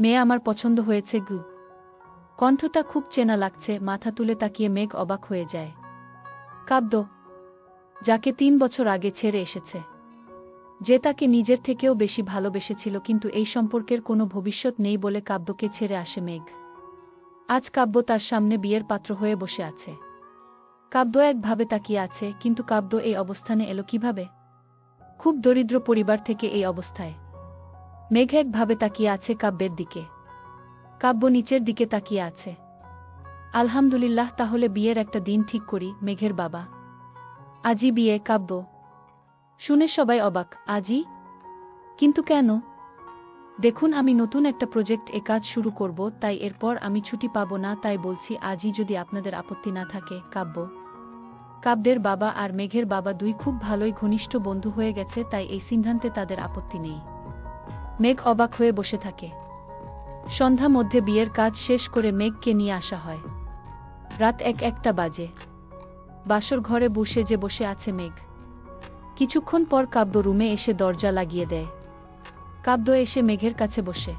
মেয়ে আমার পছন্দ হয়েছে গু। কণ্ঠটা খুব চেনা লাগছে, মাথা তুলে তাকিয়ে মেঘ অবাক হয়ে যায়। কাব্য, যাকে তিন বছর আগে ছেড়ে এসেছে। যে তাকে নিজের থেকেও বেশি ভালোবেসেছিল, কিন্তু এই সম্পর্কের কোনো ভবিষ্যৎ নেই বলে কাব্যকে ছেড়ে আসে মেঘ। আজ কাব্য তার সামনে বিয়ের পাত্র হয়ে বসে আছে। কাব্য একভাবে তাকিয়ে আছে, কিন্তু কাব্য এই অবস্থানে এলো কীভাবে? খুব দরিদ্র পরিবার থেকে এই অবস্থায়। মেঘ একভাবে তাকিয়ে আছে কাব্যের দিকে। কাব্য নিচের দিকে তাকিয়ে আছে। আলহামদুলিল্লাহ, তাহলে বিয়ের একটা দিন ঠিক করি, মেঘের বাবা। আজই বিয়ে, কাব্য। শুনে সবাই অবাক আজই কিন্তু কেন? দেখুন, আমি নতুন একটা প্রজেক্ট এ কাজ শুরু করব, তাই এরপর আমি ছুটি পাবো না, তাই বলছি আজই যদি আপনাদের আপত্তি না থাকে, কাব্য। কাব্যের বাবা আর মেঘের বাবা দুই খুব ভালোই ঘনিষ্ঠ বন্ধু হয়ে গেছে, তাই এই সিদ্ধান্তে তাদের আপত্তি নেই। মেঘ অবাক হয়ে বসে থাকে। সন্ধ্যা মধ্যে বিয়ের কাজ শেষ করে মেঘকে নিয়ে আসা হয়। রাত এক একটা বাজে। বাসর ঘরে বসে যে বসে আছে মেঘ। কিছুক্ষণ পর কাব্য রুমে এসে দরজা লাগিয়ে দেয়। কাব্য এসে মেঘের কাছে বসে।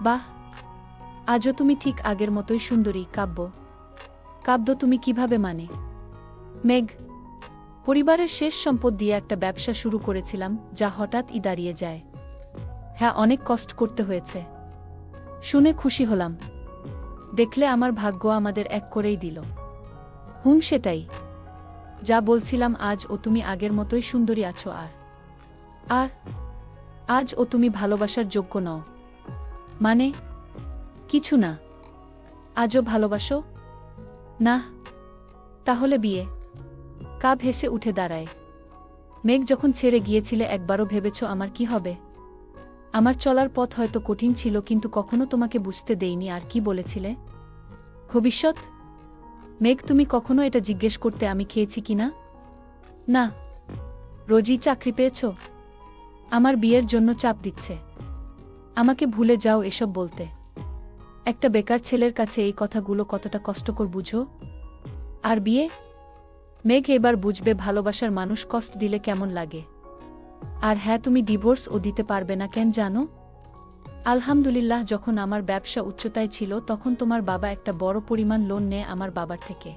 বাহ! আজও তুমি ঠিক আগের মতোই সুন্দরী, কাব্য। কাব্য তুমি কীভাবে মানে? মেঘ, পরিবারের শেষ সম্পদ দিয়ে একটা ব্যবসা শুরু করেছিলাম যা হঠাৎই দাঁড়িয়ে যায়। হ্যাঁ অনেক কষ্ট করতে হয়েছে। শুনে খুশি হলাম। দেখলে আমার ভাগ্য আমাদের এক করেই দিল। হুম, সেটাই। যা বলছিলাম, আজ ও তুমি আগের মতোই সুন্দরী আছো আর। আর, আজ ও তুমি ভালোবাসার যোগ্য নও। মানে কিছু না। আজও ভালোবাসো? না। তাহলে বিয়ে। কাব হেসে উঠে দাঁড়ায়। মেঘ যখন ছেড়ে গিয়েছিলে, একবারও ভেবেছ আমার কি হবে? আমার চলার পথ হয়তো কঠিন ছিল, কিন্তু কখনো তোমাকে বুঝতে দেইনি, আর কি বলেছিলে? ভবিষ্যৎ? মেঘ, তুমি কখনো এটা জিজ্ঞেস করতে আমি খেয়েছি কিনা না? না। রোজই চাকরি পেয়েছ? আমার বিয়ের জন্য চাপ দিচ্ছে। আমাকে ভুলে যাও এসব বলতে। একটা বেকার ছেলের কাছে এই কথাগুলো কতটা কষ্টকর বুঝো? আর বিয়ে? মেঘ এবার বুঝবে ভালোবাসার মানুষ কষ্ট দিলে কেমন লাগে। আর হ্যাঁ তুমি ডিভোর্স ও দিতে পারবে না, কেন জানো? আলহামদুলিল্লাহ, যখন আমার ব্যবসা উচ্চতায় ছিল, তখন তোমার বাবা একটা বড় পরিমাণ লোন নেয় আমার বাবার থেকে।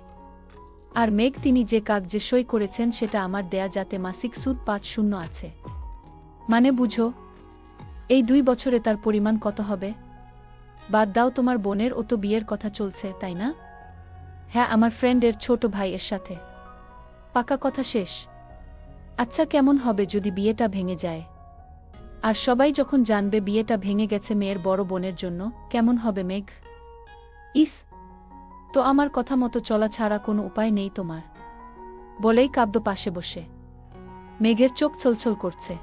আর মেঘ, তিনি যে কাগজে সই করেছেন, সেটা আমার দেয়া যাতে মাসিক সুদ পাঁচ শূন্য আছে। মানে বুঝো, এই দুই বছরে তার পরিমাণ কত হবে? বাদ দাও, তোমার বোনের ও তো বিয়ের কথা চলছে, তাই না? হ্যাঁ আমার ফ্রেন্ডের ছোট ভাইয়ের সাথে। পাকা কথা শেষ। আচ্ছা কেমন হবে যদি বিয়েটা ভেঙে যায়? আর সবাই যখন জানবে বিয়েটা ভেঙে গেছে মেয়ের বড় বোনের জন্য, কেমন হবে মেঘ? ইস! তো আমার কথা মতো চলা ছাড়া কোনো উপায় নেই তোমার। বলেই কাব্য পাশে বসে। মেঘের চোখ ছলছল করছে।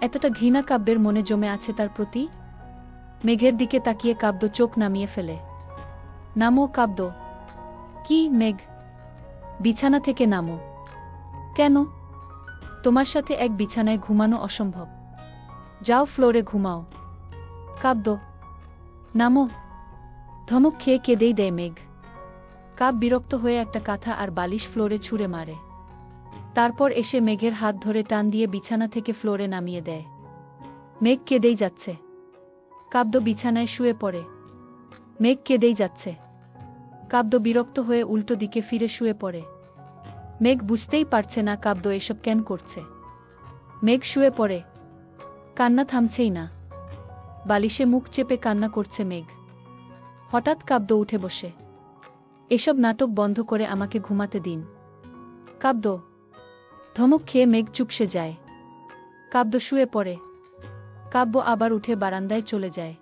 এতটা ঘৃণা কাব্যের মনে জমে আছে তার প্রতি? মেঘের দিকে তাকিয়ে কাব্য চোখ নামিয়ে ফেলে। নামো কাব্য। কি, মেঘ? বিছানা থেকে নামো। কেন? তোমার সাথে এক বিছানায় ঘুমানো অসম্ভব। যাও ফ্লোরে ঘুমাও। কাব্য, নামো। ধমক খেয়ে কেঁদেই দেয় মেঘ। কাব বিরক্ত হয়ে একটা কাঁথা আর বালিশ ফ্লোরে ছুঁড়ে মারে। তারপর এসে মেঘের হাত ধরে টান দিয়ে বিছানা থেকে ফ্লোরে নামিয়ে দেয়। মেঘ কেঁদেই যাচ্ছে। কাব্য বিছানায় শুয়ে পড়ে। মেঘ কেঁদেই যাচ্ছে। কাব্য বিরক্ত হয়ে উল্টো দিকে ফিরে শুয়ে পড়ে। মেঘ বুঝতেই পারছে না কাব্য এসব কেন করছে। মেঘ শুয়ে পড়ে। কান্না থামছেই না। বালিশে মুখ চেপে কান্না করছে মেঘ। হঠাৎ কাব্য উঠে বসে। এসব নাটক বন্ধ করে আমাকে ঘুমাতে দিন। কাব্য, ধমক খেয়ে মেঘ চুপসে যায়। কাব্য শুয়ে পড়ে। কাব্য আবার উঠে বারান্দায় চলে যায়।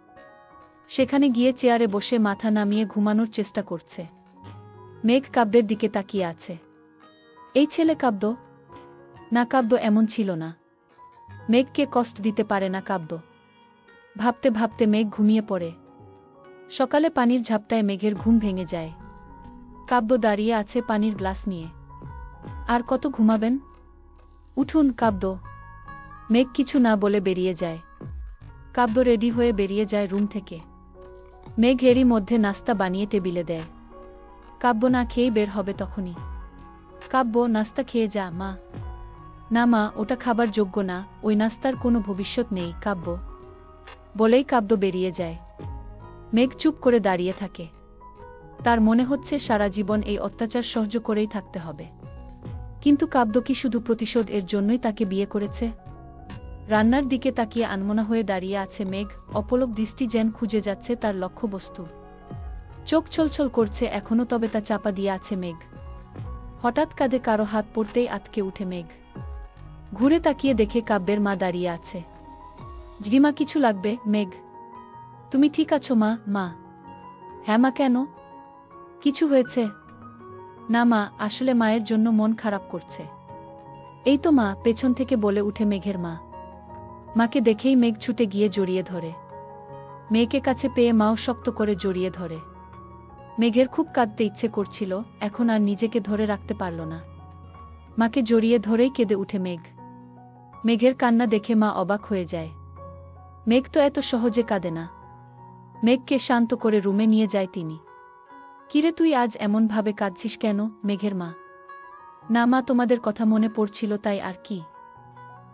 সেখানে গিয়ে চেয়ারে বসে মাথা নামিয়ে ঘুমানোর চেষ্টা করছে। মেঘ কাব্যের দিকে তাকিয়ে আছে। এই ছেলে কাব্য? না, কাব্য এমন ছিল না। মেঘকে কষ্ট দিতে পারে না কাব্য। ভাবতে ভাবতে মেঘ ঘুমিয়ে পড়ে। সকালে পানির ঝাপটায় মেঘের ঘুম ভেঙে যায়। কাব্য দাঁড়িয়ে আছে পানির গ্লাস নিয়ে। আর কত ঘুমাবেন? উঠুন, কাব্য। মেঘ কিছু না বলে বেরিয়ে যায়। কাব্য রেডি হয়ে বেরিয়ে যায় রুম থেকে। মেঘ এরই মধ্যে নাস্তা বানিয়ে টেবিলে দেয়। কাব্য না খেয়েই বের হবে তখনই। কাব্য নাস্তা খেয়ে যা, মা। না, মা, ওটা খাবার যোগ্য না, ওই নাস্তার কোনো ভবিষ্যৎ নেই, কাব্য। বলেই কাব্য বেরিয়ে যায়। মেঘ চুপ করে দাঁড়িয়ে থাকে। তার মনে হচ্ছে সারা জীবন এই অত্যাচার সহ্য করেই থাকতে হবে। কিন্তু কাব্য কি শুধু প্রতিশোধ এর জন্যই তাকে বিয়ে করেছে? রান্নার দিকে তাকিয়ে আনমনা হয়ে দাঁড়িয়ে আছে মেঘ, অপলক দৃষ্টি যেন খুঁজে যাচ্ছে তার লক্ষ্যবস্তু। চোখ ছলছল করছে এখনও তবে তা চাপা দিয়ে আছে মেঘ। হঠাৎ কাঁধে কারও হাত পড়তেই আটকে উঠে মেঘ। ঘুরে তাকিয়ে দেখে কাব্যের মা দাঁড়িয়ে আছে। জিমা কিছু লাগবে? মেঘ। তুমি ঠিক আছো মা? মা। হ্যাঁ মা, কেন? কিছু হয়েছে? না মা, আসলে মায়ের জন্য মন খারাপ করছে। এই তো মা, পেছন থেকে বলে উঠে মেঘের মা। মাকে দেখেই মেঘ ছুটে গিয়ে জড়িয়ে ধরে। মেয়েকে কাছে পেয়ে মাও শক্ত করে জড়িয়ে ধরে। মেঘের খুব কাঁদতে ইচ্ছে করছিল, এখন আর নিজেকে ধরে রাখতে পারল না। মাকে জড়িয়ে ধরেই কেঁদে উঠে মেঘ। মেঘের কান্না দেখে মা অবাক হয়ে যায়। মেঘ তো এত সহজে কাঁদে না। মেঘকে শান্ত করে রুমে নিয়ে যায় তিনি। কিরে তুই আজ এমনভাবে কাঁদছিস কেন, মেঘের মা? না মা, তোমাদের কথা মনে পড়ছিল, তাই আর কি?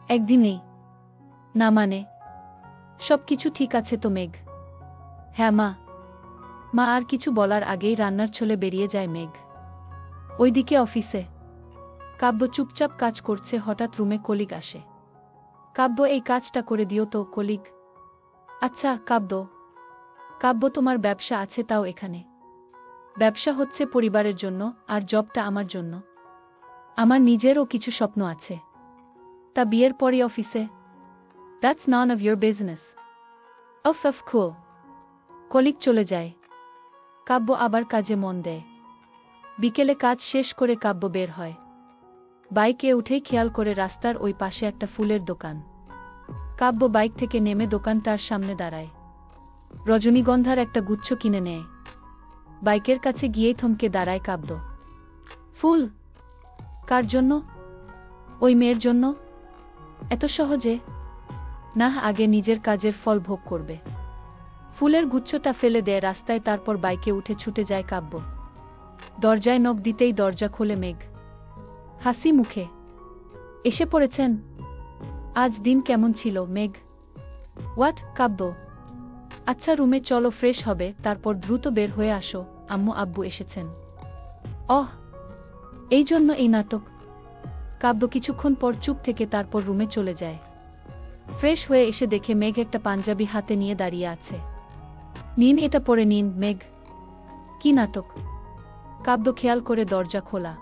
একদিনেই না মানে? সব কিছু ঠিক আছে তো মেঘ? হ্যাঁ মা। মা আর কিছু বলার আগেই রান্নার ছলে বেরিয়ে যায় মেঘ। ওইদিকে অফিসে। কাব্য চুপচাপ কাজ করছে, হঠাৎ রুমে কলিগ আসে। কাব্য, এই কাজটা করে দিও তো, কলিগ। আচ্ছা কাব্য। কাব্য, তোমার ব্যবসা আছে তাও এখানে। ব্যবসা হচ্ছে পরিবারের জন্য আর জবটা আমার জন্য। আমার নিজেরও কিছু স্বপ্ন আছে। তা বিয়ের পরই অফিসে। That's none of your business off off kho colleague চলে যায়। কাব্য আবার কাজে মন দেয়। বিকেলে কাজ শেষ করে কাব্য বের হয়। বাইকে উঠেই খেয়াল করে রাস্তার ওই পাশে একটা ফুলের দোকান। কাব্য বাইক থেকে নেমে দোকানটার সামনে দাঁড়ায়। রজনীগন্ধার একটা গুচ্ছ কিনে নেয়। বাইকের কাছে গিয়েই থমকে দাঁড়ায় কাব্য। ফুল, কার জন্য? ওই মেয়ের জন্য? এত সহজে? না আগে নিজের কাজের ফল ভোগ করবে। ফুলের গুচ্ছটা ফেলে দেয় রাস্তায়, তারপর বাইকে উঠে ছুটে যায় কাব্য। দরজায় নখ দিতেই দরজা খোলে মেঘ। হাসি মুখে। এসে পড়েছেন? আজ দিন কেমন ছিল, মেঘ? হোয়াট, কাব্য? আচ্ছা রুমে চলো, ফ্রেশ হবে, তারপর দ্রুত বের হয়ে আসো, আম্মু, আব্বু এসেছেন। অহ, এই জন্য এই নাটক। কাব্য কিছুক্ষণ পর চুপ থেকে তারপর রুমে চলে যায়। ফ্রেশ হয়ে এসে দেখে মেঘ একটা পাঞ্জাবি হাতে নিয়ে দাঁড়িয়ে আছে। নিন এটা পরে নিন, মেঘ। কি নাটক? কাব্য খেয়াল করে দরজা খোলা।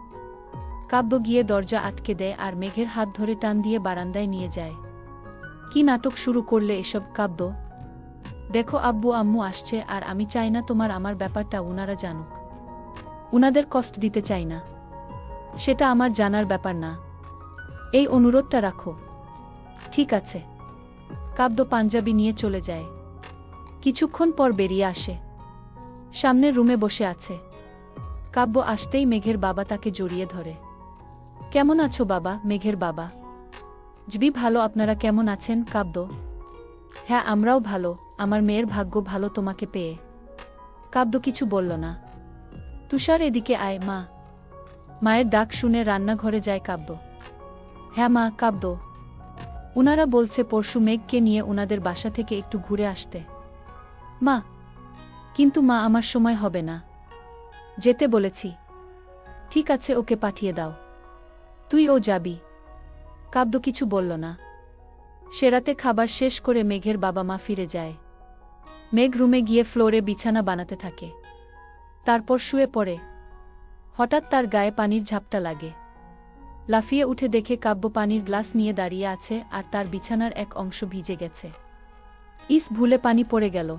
কাব্য গিয়ে দরজা আটকে দেয় আর মেঘের হাত ধরে টান দিয়ে বারান্দায় নিয়ে যায়। কি নাটক শুরু করলে এসব কাব্য? দেখো আব্বু, আম্মু আসছে আর আমি চাই না তোমার আমার ব্যাপারটা উনারা জানুক। উনাদের কষ্ট দিতে চাই না। সেটা আমার জানার ব্যাপার না। এই অনুরোধটা রাখো। ঠিক আছে। কাব্য পাঞ্জাবি নিয়ে চলে যায়। কিছুক্ষণ পর বেরিয়ে আসে। সামনের রুমে বসে আছে। কাব্য আসতেই মেঘের বাবা তাকে জড়িয়ে ধরে। কেমন আছো বাবা, মেঘের বাবা? জবি ভালো, আপনারা কেমন আছেন, কাব্য? হ্যাঁ আমরাও ভালো, আমার মেয়ের ভাগ্য ভালো তোমাকে পেয়ে। কাব্য কিছু বলল না। তুষার এদিকে আয়, মা। মায়ের ডাক শুনে রান্নাঘরে যায় কাব্য। হ্যাঁ মা, কাব্য। উনারা বলছে পরশু মেঘকে নিয়ে উনাদের বাসা থেকে একটু ঘুরে আসতে। মা, কিন্তু মা আমার সময় হবে না। যেতে বলেছি। ঠিক আছে, ওকে পাঠিয়ে দাও। তুই ও যাবি। কাব্য কিছু বলল না। সেরাতে খাবার শেষ করে মেঘের বাবা মা ফিরে যায়। মেঘ রুমে গিয়ে ফ্লোরে বিছানা বানাতে থাকে। তারপর শুয়ে পড়ে। হঠাৎ তার গায়ে পানির ঝাপটা লাগে। লাফিয়ে উঠে দেখে কাব্য পানির গ্লাস নিয়ে দাঁড়িয়ে আছে আর তার বিছানার এক অংশ ভিজে গেছে। ইস, ভুলে পানি পড়ে গেল।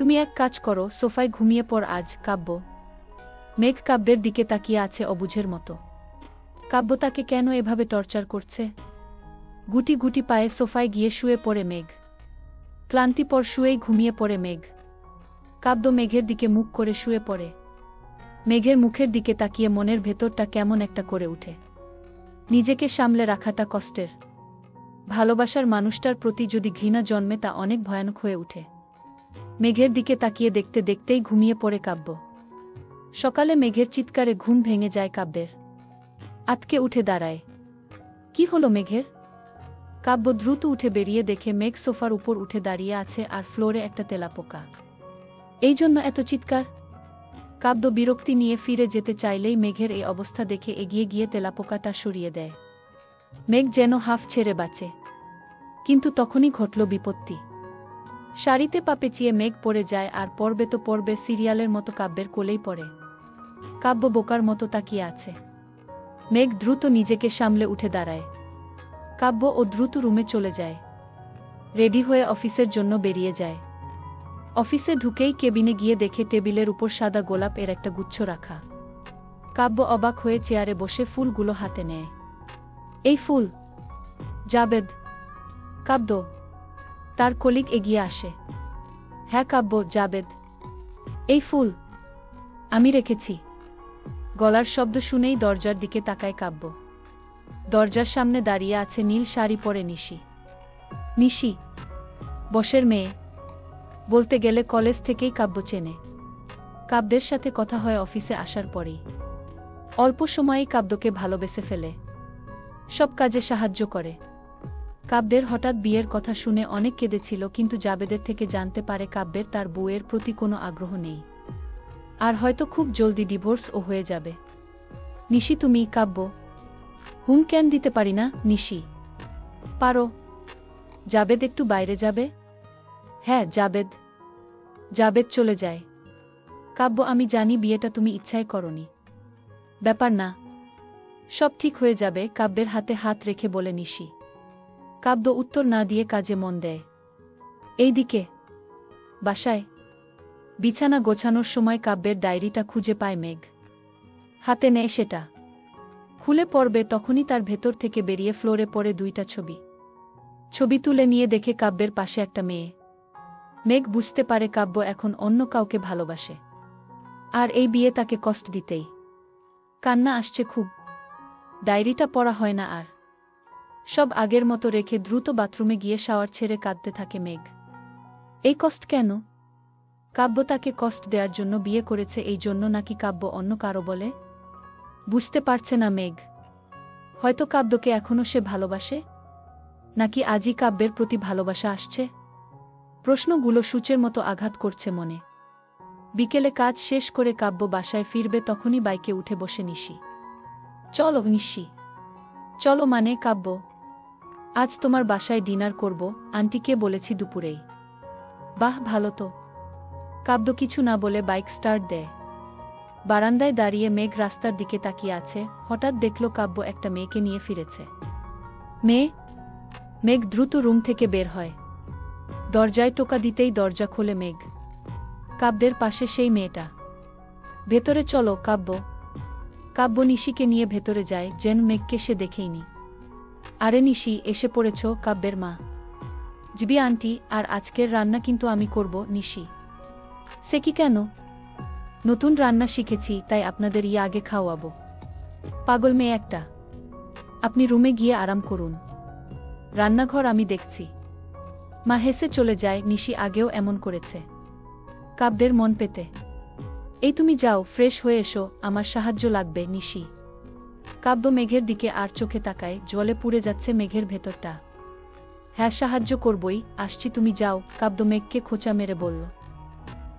তুমি এক কাজ করো, সোফায় ঘুমিয়ে পড় আজ, কাব্য। মেঘ কাব্যের দিকে তাকিয়ে আছে অবুঝের মতো। কাব্য তাকে কেন এভাবে টর্চার করছে? গুটি গুটি পায়ে সোফায় গিয়ে শুয়ে পড়ে মেঘ। ক্লান্তি পর শুয়েই ঘুমিয়ে পড়ে মেঘ। কাব্য মেঘের দিকে মুখ করে শুয়ে পড়ে। মেঘের মুখের দিকে তাকিয়ে মনের ভেতরটা কেমন একটা করে উঠে। নিজেকে সামলে রাখাটা কষ্টের। ভালোবাসার মানুষটার প্রতি যদি ঘৃণা জন্মে তা অনেক ভয়ানক হয়ে উঠে। মেঘের দিকে তাকিয়ে দেখতে দেখতেই ঘুমিয়ে পড়ে কাব্য। সকালে মেঘের চিৎকারে ঘুম ভেঙে যায় কাব্যের। আতকে উঠে দাঁড়ায়। কি হলো মেঘের? কাব্য দ্রুত উঠে বেরিয়ে দেখে মেঘ সোফার উপর উঠে দাঁড়িয়ে আছে আর ফ্লোরে একটা তেলাপোকা। এই জন্য এত চিৎকার? কাব্য বিরক্তি নিয়ে ফিরে যেতে চাইলেই মেঘের এই অবস্থা দেখে এগিয়ে গিয়ে তেলাপোকাটা সরিয়ে দেয়। মেঘ যেন হাফ ছেড়ে বাঁচে। কিন্তু তখনই ঘটল বিপত্তি। শাড়িতে পা পেঁচিয়ে মেঘ পড়ে যায় আর পর্বে তো পর্বে সিরিয়ালের মতো কাব্যের কোলেই পড়ে। কাব্য বোকার মতো তাকিয়ে আছে। মেঘ দ্রুত নিজেকে সামলে উঠে দাঁড়ায়। কাব্য ও দ্রুত রুমে চলে যায়। রেডি হয়ে অফিসের জন্য বেরিয়ে যায়। অফিসে ঢুকেই কেবিনে গিয়ে দেখে টেবিলের উপর সাদা গোলাপ এর একটা গুচ্ছ রাখা। কাব্য অবাক হয়ে চেয়ারে বসে ফুলগুলো হাতে নেয়। এই ফুল, জাবেদ। কাব্য তার কলিগ এগিয়ে আসে। হ্যাঁ কাব্য, জাবেদ। এই ফুল, আমি রেখেছি। গলার শব্দ শুনেই দরজার দিকে তাকায় কাব্য। দরজার সামনে দাঁড়িয়ে আছে নীল শাড়ি পরে নিশি। নিশি, বসের মেয়ে। বলতে গেলে কলেজ থেকেই কাব্য চেনে। কাব্যের সাথে কথা হয় অফিসে আসার পরেই। অল্প সময়েই কাব্যকে ভালোবেসে ফেলে। সব কাজে সাহায্য করে। কাব্যের হঠাৎ বিয়ের কথা শুনে অনেক কেঁদেছিল, কিন্তু জাবেদের থেকে জানতে পারে কাব্যের তার বউয়ের প্রতি কোনো আগ্রহ নেই। আর হয়তো খুব জলদি ডিভোর্সও হয়ে যাবে। নিশি, তুমি কাব্য হুম কেন দিতে পারি না? নিশি। পারো। জাবেদ একটু বাইরে যাবে? হ্যাঁ জাবেদ। জাবেদ চলে যায়। কাব্য, আমি জানি বিয়েটা তুমি ইচ্ছায় করনি। ব্যাপার না। সব ঠিক হয়ে যাবে, কাব্যের হাতে হাত রেখে বলে নিশি। কাব্য উত্তর না দিয়ে কাজে মন দেয়। এইদিকে, বাসায়, বিছানা গোছানোর সময় কাব্যের ডায়েরিটা খুঁজে পায় মেঘ। হাতে নেয় সেটা। খুলে পড়বে তখনই তার ভেতর থেকে বেরিয়ে ফ্লোরে পড়ে দুইটা ছবি। ছবি তুলে নিয়ে দেখে কাব্যের পাশে একটা মেয়ে। মেঘ বুঝতে পারে কাব্য এখন অন্য কাউকে ভালোবাসে। আর এই বিয়ে তাকে কষ্ট দিতেই। কান্না আসছে খুব। ডায়েরিটা পড়া হয় না আর। সব আগের মতো রেখে দ্রুত বাথরুমে গিয়ে শাওয়ার ছেড়ে কাঁদতে থাকে মেঘ। এই কষ্ট কেন? কাব্য তাকে কষ্ট দেওয়ার জন্য বিয়ে করেছে এই জন্য নাকি কাব্য অন্য কারও বলে? বুঝতে পারছে না মেঘ। হয়তো কাব্যকে এখনও সে ভালোবাসে? নাকি আজই কাব্যের প্রতি ভালোবাসা আসছে? প্রশ্নগুলো সূচের মতো আঘাত করছে মনে। বিকেলে কাজ শেষ করে কাব্য বাসায় ফিরবে তখনই বাইকে উঠে বসে নিশি। চলো নিশি। চলো মানে কাব্য। আজ তোমার বাসায় ডিনার করব, আন্টিকে বলেছি দুপুরেই। বাহ, ভালো তো। কাব্য কিছু না বলে বাইক স্টার্ট দেয়। বারান্দায় দাঁড়িয়ে মেঘ রাস্তার দিকে তাকিয়ে আছে, হঠাৎ দেখল কাব্য একটা মেয়েকে নিয়ে ফিরেছে। মেয়ে মেঘ দ্রুত রুম থেকে বের হয়। দরজায় টোকা দিতেই দরজা খোলে মেঘ। কাব্যের পাশে সেই মেয়েটা। ভেতরে চলো, কাব্য। কাব্য নিশিকে নিয়ে ভেতরে যায়, যেন মেঘকে সে দেখেইনি আরে নিশি, এসে পড়েছ কাব্যের মা। জিবি আন্টি, আর আজকের রান্না কিন্তু আমি করব নিশি। সে কি কেন? নতুন রান্না শিখেছি, তাই আপনাদের ইয়ে আগে খাওয়াবো। পাগল মেয়ে একটা। আপনি রুমে গিয়ে আরাম করুন। রান্নাঘর আমি দেখছি। মা হেসে চলে যায়, নিশি আগেও এমন করেছে। কাব্যের মন পেতে। এই তুমি যাও, ফ্রেশ হয়ে এসো, আমার সাহায্য লাগবে, নিশি। কাব্য মেঘের দিকে আর চোখে তাকায়, জলে পুড়ে যাচ্ছে মেঘের ভেতরটা। হ্যাঁ সাহায্য করবই, আসছি তুমি যাও কাব্য মেঘকে খোঁচা মেরে বলল।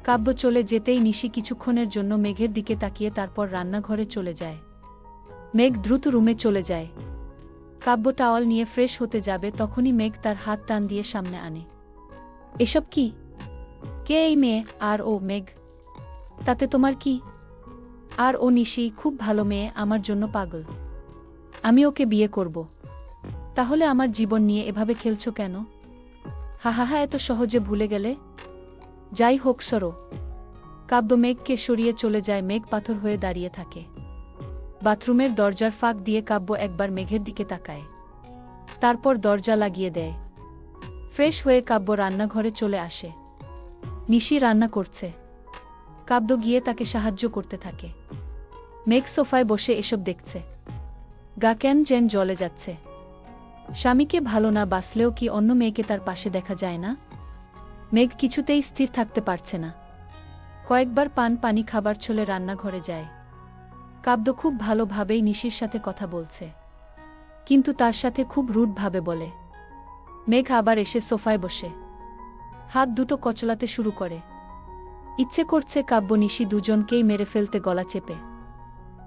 কাব্য চলে যেতেই নিশি কিছুক্ষণের জন্য মেঘের দিকে তাকিয়ে তারপর রান্নাঘরে চলে যায়। মেঘ দ্রুত রুমে চলে যায়। কাব্য টাওয়াল নিয়ে ফ্রেশ হতে যাবে, তখনই মেঘ তার হাত টান দিয়ে সামনে আনে। এসব কি? কে এই মেয়ে? আর ও, মেঘ। তাতে তোমার কি আর ও নিশি খুব ভালো মেয়ে, আমার জন্য পাগল। আমি ওকে বিয়ে করব। তাহলে আমার জীবন নিয়ে এভাবে খেলছো কেন? হা হা হা, এত সহজে ভুলে গেলে? যাই হোক, সরো। কাব্য মেঘকে সরিয়ে চলে যায়, মেঘ পাথর হয়ে দাঁড়িয়ে থাকে। বাথরুমের দরজার ফাঁক দিয়ে কাব্য একবার মেঘের দিকে তাকায়। তারপর দরজা লাগিয়ে দেয়। ফ্রেশ হয়ে কাব্য রান্নাঘরে চলে আসে। নিশি রান্না করছে। কাব্য গিয়ে তাকে সাহায্য করতে থাকে। মেঘ সোফায় বসে এসব দেখছে। গা ক্যান যেন জলে যাচ্ছে। স্বামীকে ভালো না বাসলেও কি অন্য মেয়েকে তার পাশে দেখা যায় না? মেঘ কিছুতেই স্থির থাকতে পারছে না। কয়েকবার পান পানি খাবার ছলে রান্নাঘরে যায়। কাব্য খুব ভালোভাবেই নিশির সাথে কথা বলছে। কিন্তু তার সাথে খুব রুডভাবে বলে। মেঘ আবার এসে সোফায় বসে। হাত দুটো কচলাতে শুরু করে। ইচ্ছে করছে কাব্য নিশি দুজনকেই মেরে ফেলতে গলা চেপে।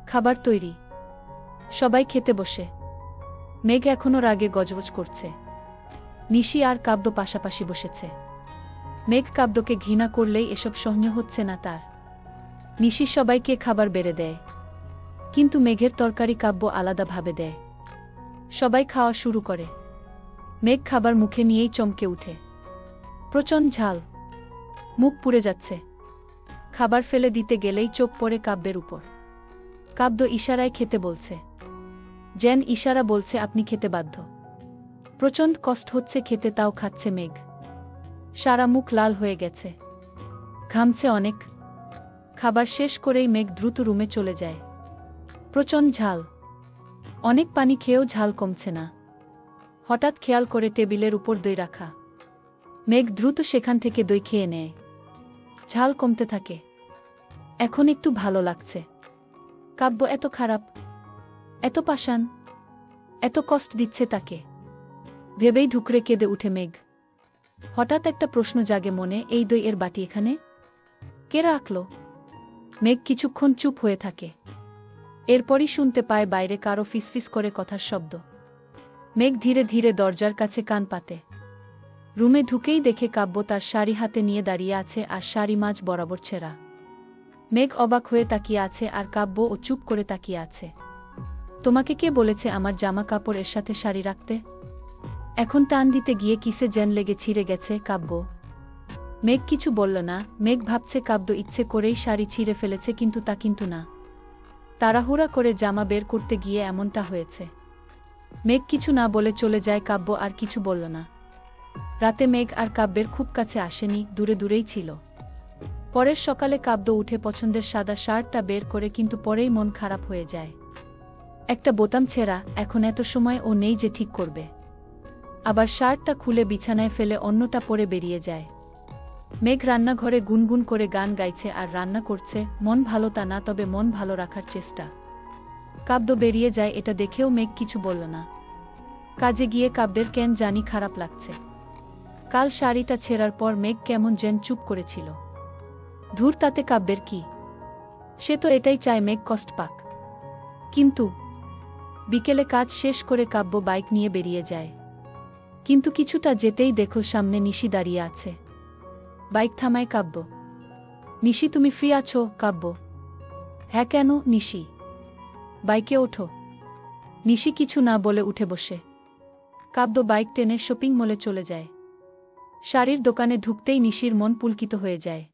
খাবার তৈরি। সবাই খেতে বসে। মেঘ এখনও রাগে গজগজ করছে। নিশি আর কাব্য পাশাপাশি বসেছে। মেঘ কাব্যকে ঘৃণা করলেই এসব সহ্য হচ্ছে না তার। নিশি সবাইকে খাবার বেড়ে দেয়। কিন্তু মেঘের তরকারি কাব্য আলাদাভাবে দেয়। সবাই খাওয়া শুরু করে। মেঘ খাবার মুখে নিয়েই চমকে উঠে। প্রচণ্ড ঝাল। মুখ পুড়ে যাচ্ছে। খাবার ফেলে দিতে গেলেই চোখ পড়ে কাব্যের উপর। কাব্য ইশারায় খেতে বলছে। জেন ইশারা বলছে, আপনি খেতে বাধ্য। প্রচণ্ড কষ্ট হচ্ছে খেতে, তাও খাচ্ছে মেঘ। সারা মুখ লাল হয়ে গেছে। ঘামছে অনেক। খাবার শেষ করেই মেঘ দ্রুত রুমে চলে যায়। প্রচণ্ড ঝাল। অনেক পানি খেয়েও ঝাল কমছে না। হঠাৎ খেয়াল করে টেবিলের উপর দই রাখা। মেঘ দ্রুত সেখান থেকে দই খেয়ে নেয়। ঝাল কমতে থাকে। এখন একটু ভালো লাগছে। কাব্য এত খারাপ, এত পাষাণ, এত কষ্ট দিচ্ছে তাকে। ভেবেই ঢুকরে কেঁদে উঠে মেঘ। হঠাৎ একটা প্রশ্ন জাগে মনে এই দই এর বাটি এখানে? কে রাখল? মেঘ কিছুক্ষণ চুপ হয়ে থাকে। এরপরই শুনতে পায় বাইরে কারও ফিসফিস করে কথার শব্দ। মেঘ ধীরে ধীরে দরজার কাছে কান পাতে। রুমে ঢুকেই দেখে কাব্য তার শাড়ি হাতে নিয়ে দাঁড়িয়ে আছে আর শাড়ি মাছ বরাবর ছেঁড়া। মেঘ অবাক হয়ে তাকিয়ে আছে আর কাব্য ও চুপ করে তাকিয়ে আছে। তোমাকে কে বলেছে আমার জামা কাপড় এর সাথে শাড়ি রাখতে? এখন টান দিতে গিয়ে কিসে জেন লেগে ছিঁড়ে গেছে কাব্য। মেঘ কিছু বলল না, মেঘ ভাবছে কাব্য ইচ্ছে করেই শাড়ি ছিঁড়ে ফেলেছে কিন্তু তা কিন্তু না। তাড়াহুড়া করে জামা বের করতে গিয়ে এমনটা হয়েছে। মেঘ কিছু না বলে চলে যায় কাব্য আর কিছু বলল না। রাতে মেঘ আর কাব্যের খুব কাছে আসেনি, দূরে দূরেই ছিল। পরের সকালে কাব্য উঠে পছন্দের সাদা শার্টটা বের করে কিন্তু পরেই মন খারাপ হয়ে যায়। একটা বোতাম ছেঁড়া, এখন এত সময় ও নেই যে ঠিক করবে। আবার শার্টটা খুলে বিছানায় ফেলে অন্যটা পরে বেরিয়ে যায়। মেঘ রান্নাঘরে গুনগুন করে গান গাইছে আর রান্না করছে, মন ভালো তা না, তবে মন ভালো রাখার চেষ্টা। কাব্য বেরিয়ে যায়, এটা দেখেও মেঘ কিছু বলল না। কাজে গিয়ে কাব্যের কেন জানি খারাপ লাগছে। কাল শাড়িটা ছেঁড়ার পর মেঘ কেমন যেন চুপ করেছিল। ধূর, তাতে কাব্যের কি? সে তো এটাই চায় মেঘ কষ্ট পাক। কিন্তু বিকেলে কাজ শেষ করে কাব্য বাইক নিয়ে বেরিয়ে যায়। কিন্তু কিছুটা যেতেই দেখো সামনে নিশি দাঁড়িয়ে আছে। বাইক থামায় কাব্য। নিশি, তুমি ফ্রি আছো? কাব্য। হ্যাঁ কেন, নিশি? বাইকে ওঠো। নিশি কিছু না বলে উঠে বসে। কাব্য বাইক টেনে শপিং মলে চলে যায়। শাড়ির দোকানে ঢুকতেই নিশির মন পুলকিত হয়ে যায়।